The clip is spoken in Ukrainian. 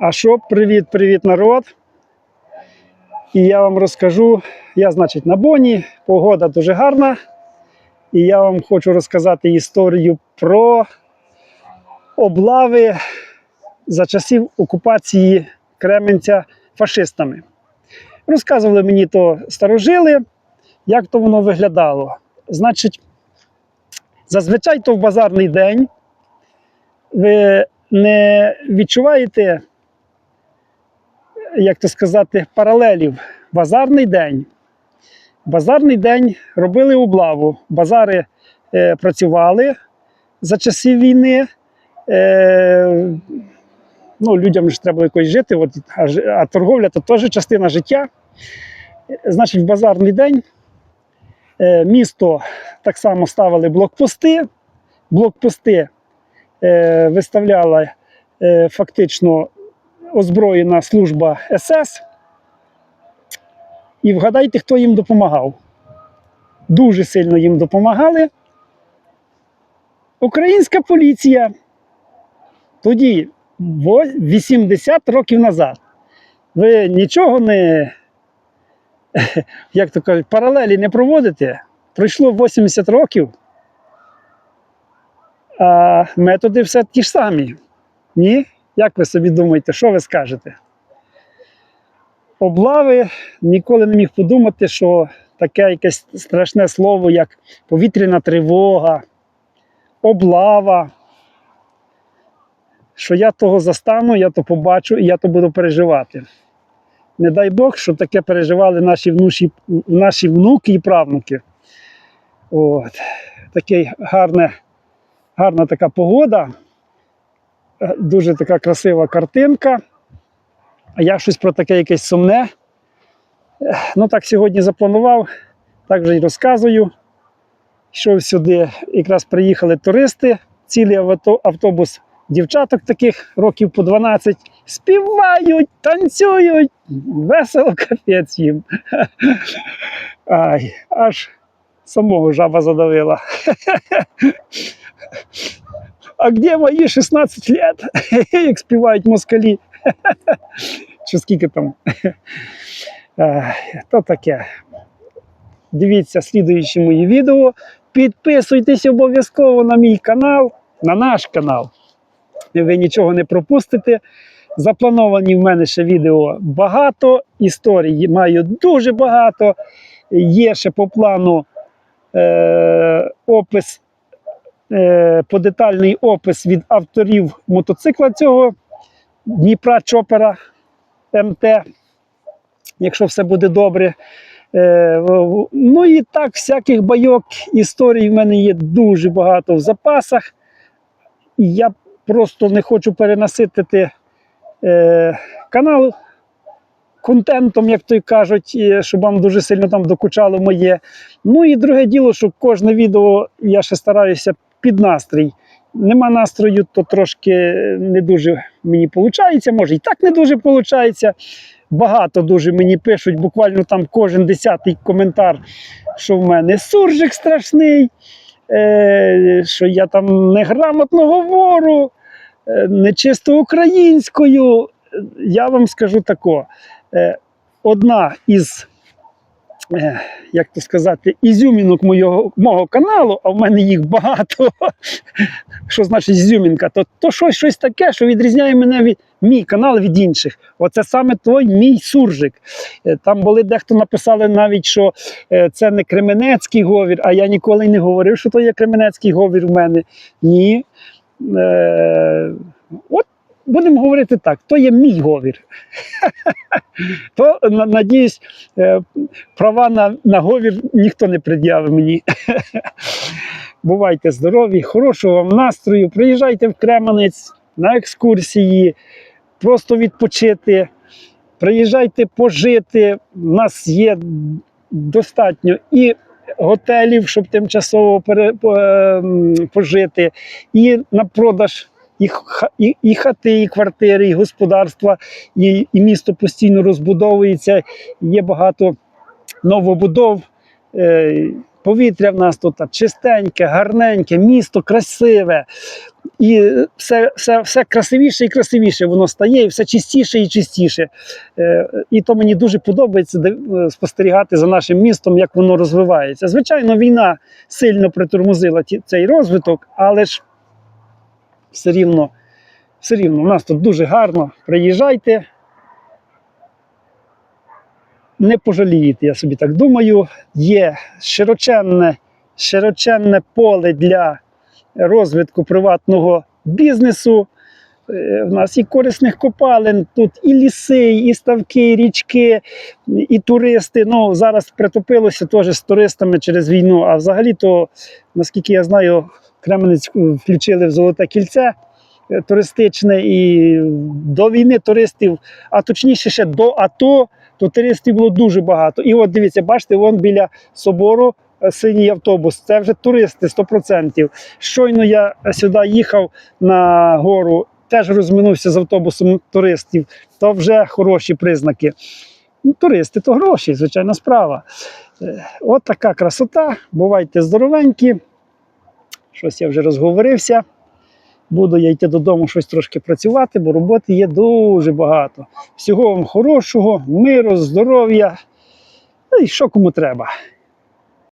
А що, привіт-привіт, народ. І я вам розкажу, я, значить, на Боні, погода дуже гарна. І я вам хочу розказати історію про облави за часів окупації Кременця фашистами. Розказували мені то старожили, як то воно виглядало. Значить, зазвичай то в базарний день ви не відчуваєте, як то сказати, паралелів. Базарний день. Базарний день робили облаву. Базари е, працювали за часів війни. Е, ну, людям ж треба якось жити, от, а, а торговля то теж частина життя. Значить, в базарний день е, місто так само ставили блокпости. Блокпости е, виставляла е, фактично озброєна служба СС. І вгадайте, хто їм допомагав. Дуже сильно їм допомагали. Українська поліція. Тоді, 80 років назад. Ви нічого не, як то кажуть, паралелі не проводите. Пройшло 80 років, а методи все ті ж самі. Ні? Як ви собі думаєте, що ви скажете? Облави ніколи не міг подумати, що таке якесь страшне слово, як повітряна тривога, облава. Що я того застану, я то побачу і я то буду переживати. Не дай Бог, щоб таке переживали наші, внуші, наші внуки і правнуки. От. Такий гарне, гарна така погода, дуже така красива картинка. А я щось про таке якесь сумне. Ну так сьогодні запланував, так вже й розказую. Йшов сюди, якраз приїхали туристи, цілий автобус дівчаток таких років по 12. Співають, танцюють, весело капець їм. Ай, аж самого жаба задавила. А где мої 16 лет? Як співають москалі. Чи скільки там? То таке. Дивіться слідуючі мої відео. Підписуйтесь обов'язково на мій канал, на наш канал. Ви нічого не пропустите. Заплановані в мене ще відео багато. Історій маю дуже багато. Є ще по плану е, опис, е, подетальний опис від авторів мотоцикла цього Дніпра Чопера МТ, якщо все буде добре. Е, ну і так, всяких байок, історій в мене є дуже багато в запасах. Я просто не хочу перенаситити е, канал контентом, як то й кажуть, і щоб вам дуже сильно там докучало моє. Ну і друге діло, що кожне відео я ще стараюся під настрій. Нема настрою, то трошки не дуже мені виходить. Може, і так не дуже виходить. Багато дуже мені пишуть, буквально там кожен десятий коментар, що в мене суржик страшний, е, що я там неграмотно говорю, е, нечисто українською. Я вам скажу тако. Е, одна із, е, як то сказати, ізюмінок мого, мого каналу, а в мене їх багато. Що значить ізюмінка? То, то щось, щось таке, що відрізняє мене від мій канал від інших. Оце саме той мій суржик. Е, Там були дехто написали навіть, що це не Кременецький говір, а я ніколи не говорив, що то є Кременецький говір в мене. Ні. Е, от будемо говорити так, то є мій говір. То, надіюсь, е, права на, на говір ніхто не пред'явив мені. Бувайте здорові, хорошого вам настрою. Приїжджайте в Кременець на екскурсії, просто відпочити. Приїжджайте пожити. У нас є достатньо і готелів, щоб тимчасово ем, пожити, і на продаж. І, і, і хати, і квартири, і господарства, і, і місто постійно розбудовується. Є багато новобудов. Е, повітря в нас тут чистеньке, гарненьке, місто красиве. І все, все, все красивіше і красивіше воно стає, і все чистіше і чистіше. Е, І то мені дуже подобається е, спостерігати за нашим містом, як воно розвивається. Звичайно, війна сильно притормозила цей розвиток, але ж все рівно, все рівно, у нас тут дуже гарно. Приїжджайте. Не пожалієте, я собі так думаю. Є широченне, широченне поле для розвитку приватного бізнесу. Е, В нас і корисних копалин, тут і ліси, і ставки, і річки, і туристи. Ну, зараз притопилося теж з туристами через війну. А взагалі-то, наскільки я знаю, Кременець е, включили в золоте кільце е, туристичне, і до війни туристів, а точніше ще до АТО, то туристів було дуже багато. І от дивіться, бачите, вон біля собору е, синій автобус. Це вже туристи 100%. Щойно я сюди їхав на гору, теж розминувся з автобусом туристів. То вже хороші признаки. Ну, туристи то гроші, звичайна справа. От така красота. Бувайте здоровенькі. Щось я вже розговорився. Буду я йти додому щось трошки працювати, бо роботи є дуже багато. Всього вам хорошого, миру, здоров'я. Ну і що кому треба.